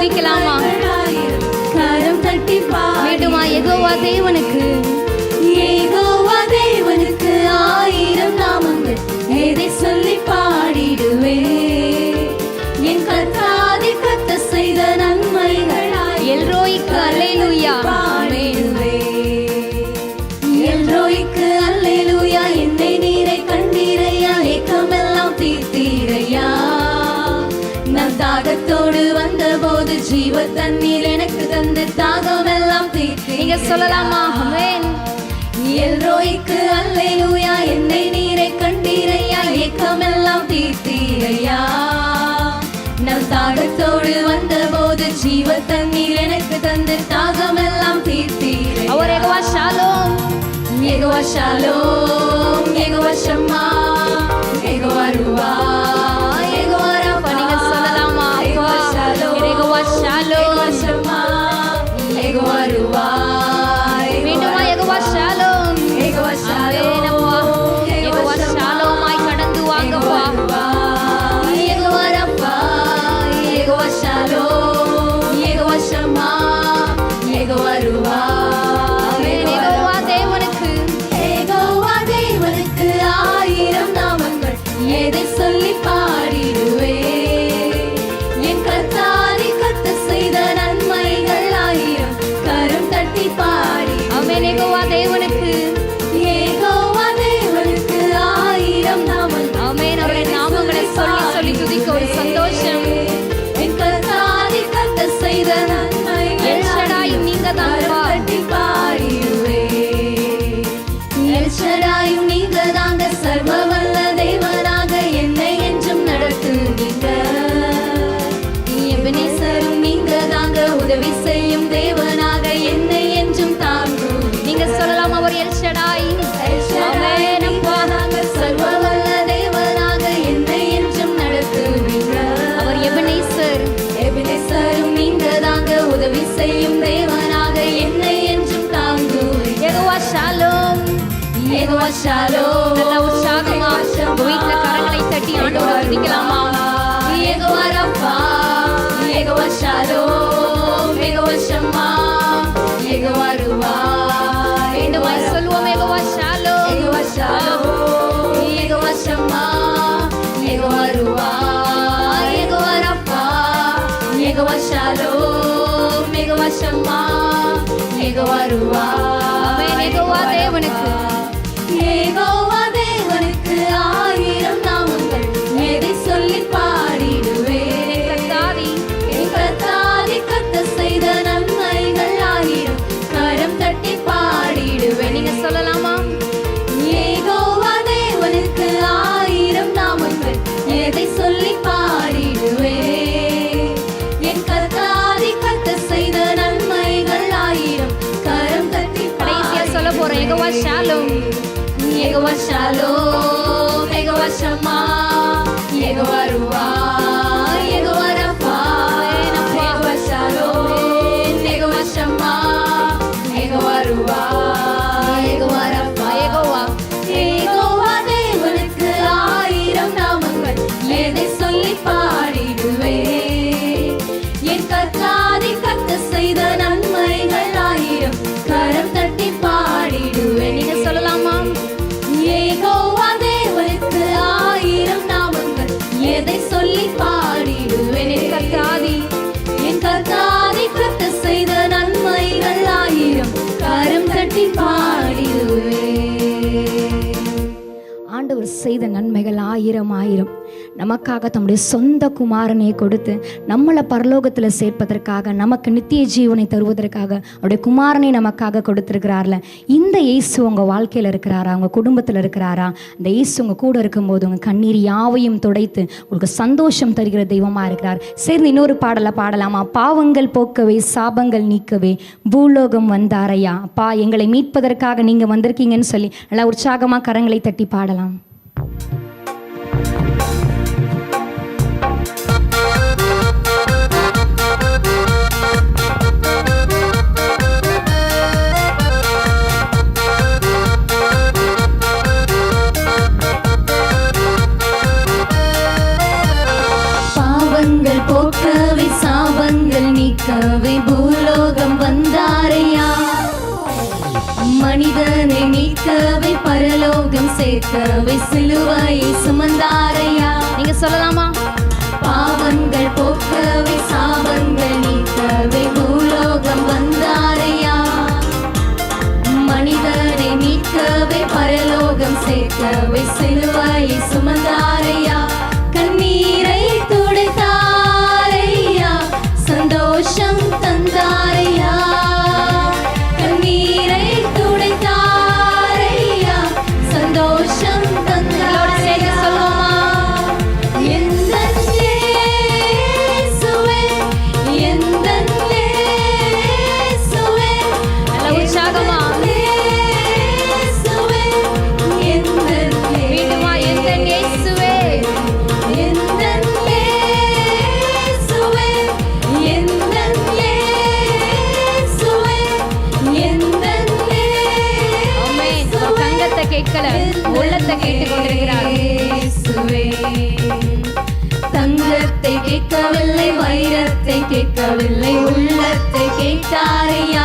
துதிக்கலாமா கரம் தட்டி மீண்டுமா எகோவா தேவனுக்கு? ஏகோவா தேவனுக்கு ஆயிரம் நாமங்கள் எதை சொல்லி பாடிடுவே? என் கத்தாதி கத்த செய்த நன்மைகளாய் எல்ரோய்க்கு அல்லேலூயா. ஜீவ தண்ணீர் எனக்கு தந்த தாகமெல்லாம் தீர்த்தீ நீங்க சொல்லலாமா? ஆமென். எல்ரோய்க்கு அல்லேலூயா என்னை நீரை கண்டீரையா ஏக்கமெல்லாம் தீர்த்தீரையா. நான் தாகத்தோடு வந்தபோது ஜீவ தண்ணீர் எனக்கு தந்த தாகமெல்லாம் தீர்த்தீரை அவர் Jehovah Shalom. Jehovah Shalom Jehovah Shammah Jehovah ருவா. ஏகோவா நடத்துவீங்க எபனேசரும் நீங்க தாங்க உதவி செய்யும் தேவனாக என்னை என்றும் தாங்கும் நீங்க சொல்லலாம் அவர் எல்ஷடாய் தேவனாக என்னை என்றும் நீங்க தாங்க உதவி செய்யும் தேவனாக என்னை என்றும் தாங்குவீங்க எகோவா ஷாலோம். Jehovah Shalom. நல்ல உற்சாகமா உங்க வீட்டுல கரங்களை தட்டி ஆண்டு துதிக்கலாமா? ஷாலோம் ஏகோவா ஷம்மா ஏகோவா ருவா மீண்டுமா சொல்லுவோம் Jehovah Shalom Jehovah Shalom Jehovah Shammah Jehovah ருவா Jehovah Rapha Jehovah Shalom Jehovah Jehovah Shalom Jehovah செய்த நன்மைகள் ஆயிரம் ஆயிரம். நமக்காக தம்முடைய சொந்த குமாரனை கொடுத்து நம்மளை பரலோகத்தில் சேர்ப்பதற்காக நமக்கு நித்திய ஜீவனை தருவதற்காக அவருடைய குமாரனை நமக்காக கொடுத்துருக்கிறார்ல. இந்த இயேசு உங்கள் வாழ்க்கையில் இருக்கிறாரா? உங்கள் குடும்பத்தில் இருக்கிறாரா? இந்த இயேசு உங்கள் கூட இருக்கும்போது உங்கள் கண்ணீர் யாவையும் துடைத்து உங்களுக்கு சந்தோஷம் தருகிற தெய்வமாக இருக்கிறார். சேர்ந்து இன்னொரு பாடலை பாடலாமா? பாவங்கள் போக்கவே சாபங்கள் நீக்கவே பூலோகம் வந்தாரையா? அப்பா எங்களை மீட்பதற்காக நீங்கள் வந்திருக்கீங்கன்னு சொல்லி நல்லா உற்சாகமாக கரங்களை தட்டி பாடலாம். சேர்த்தவை சிலுவை சுமந்தாரையா நீங்க சொல்லலாமா? பாவங்கள் போக்கவை சாபங்கள் நீக்கவை பூலோகம் வந்தாரையா? மனிதரை மீட்கவை பரலோகம் சேர்க்கவை சிலுவை சுமந்தாரையா கண்ணீரை துடைத்தாரையா? சந்தோஷம் தந்தார் கேட்கவில்லை வைரத்தை கேட்கவில்லை உள்ளத்தை கேட்டாரியா?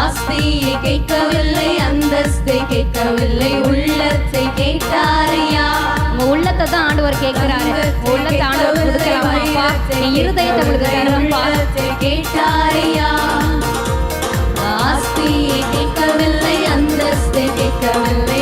ஆஸ்தியை கேட்கவில்லை அந்தஸ்தை கேட்கவில்லை உள்ளத்தை கேட்டாரியா? உள்ளத்தை தான் ஆண்டவர் கேட்கிறாரு. உள்ளத்தை ஆண்டவர் கொடுக்கலாமாப்பா நீ இருதயத்தை கொடுக்கலாமாப்பா ஆஸ்தியை கேட்கவில்லை அந்தஸ்தை கேட்கவில்லை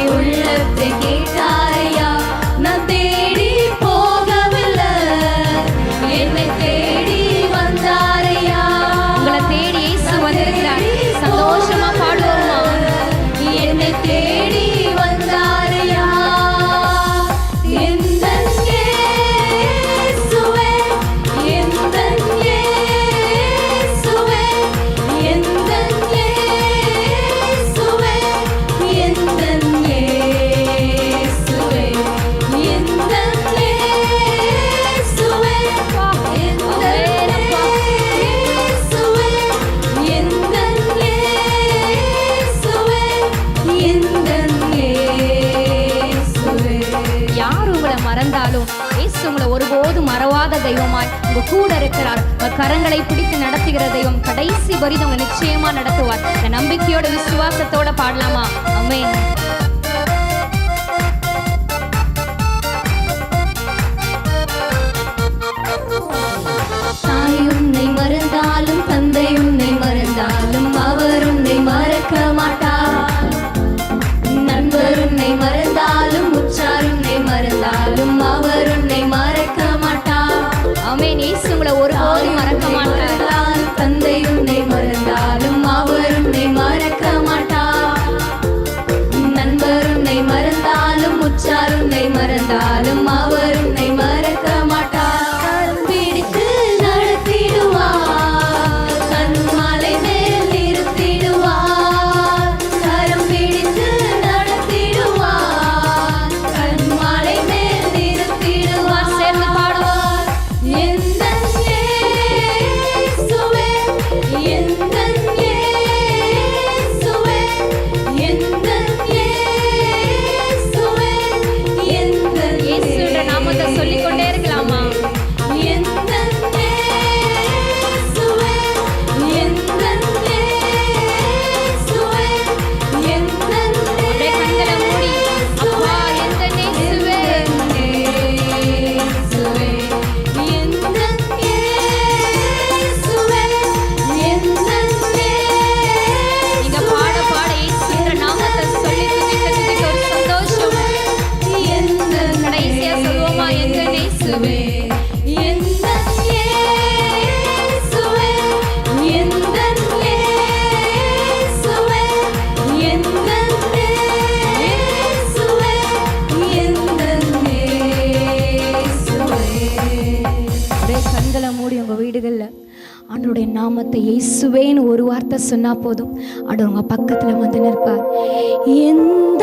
இயேசு உங்களை ஒருபோதும் மறவாத தெய்வமாய் உங்க கூட இருக்கிறார். உங்க கரங்களை பிடித்து நடத்துகிற தெய்வம் கடைசி வரி நிச்சயமா நடத்துவார். நம்பிக்கையோட விசுவாசத்தோட பாடலாமா? அமே ஆண்டோடைய நாமத்தை இயேசுவேன்னு ஒரு வார்த்தை சொன்னால் போதும். ஆண்டவர் உங்கள் பக்கத்தில் வந்து நிற்பார். எந்த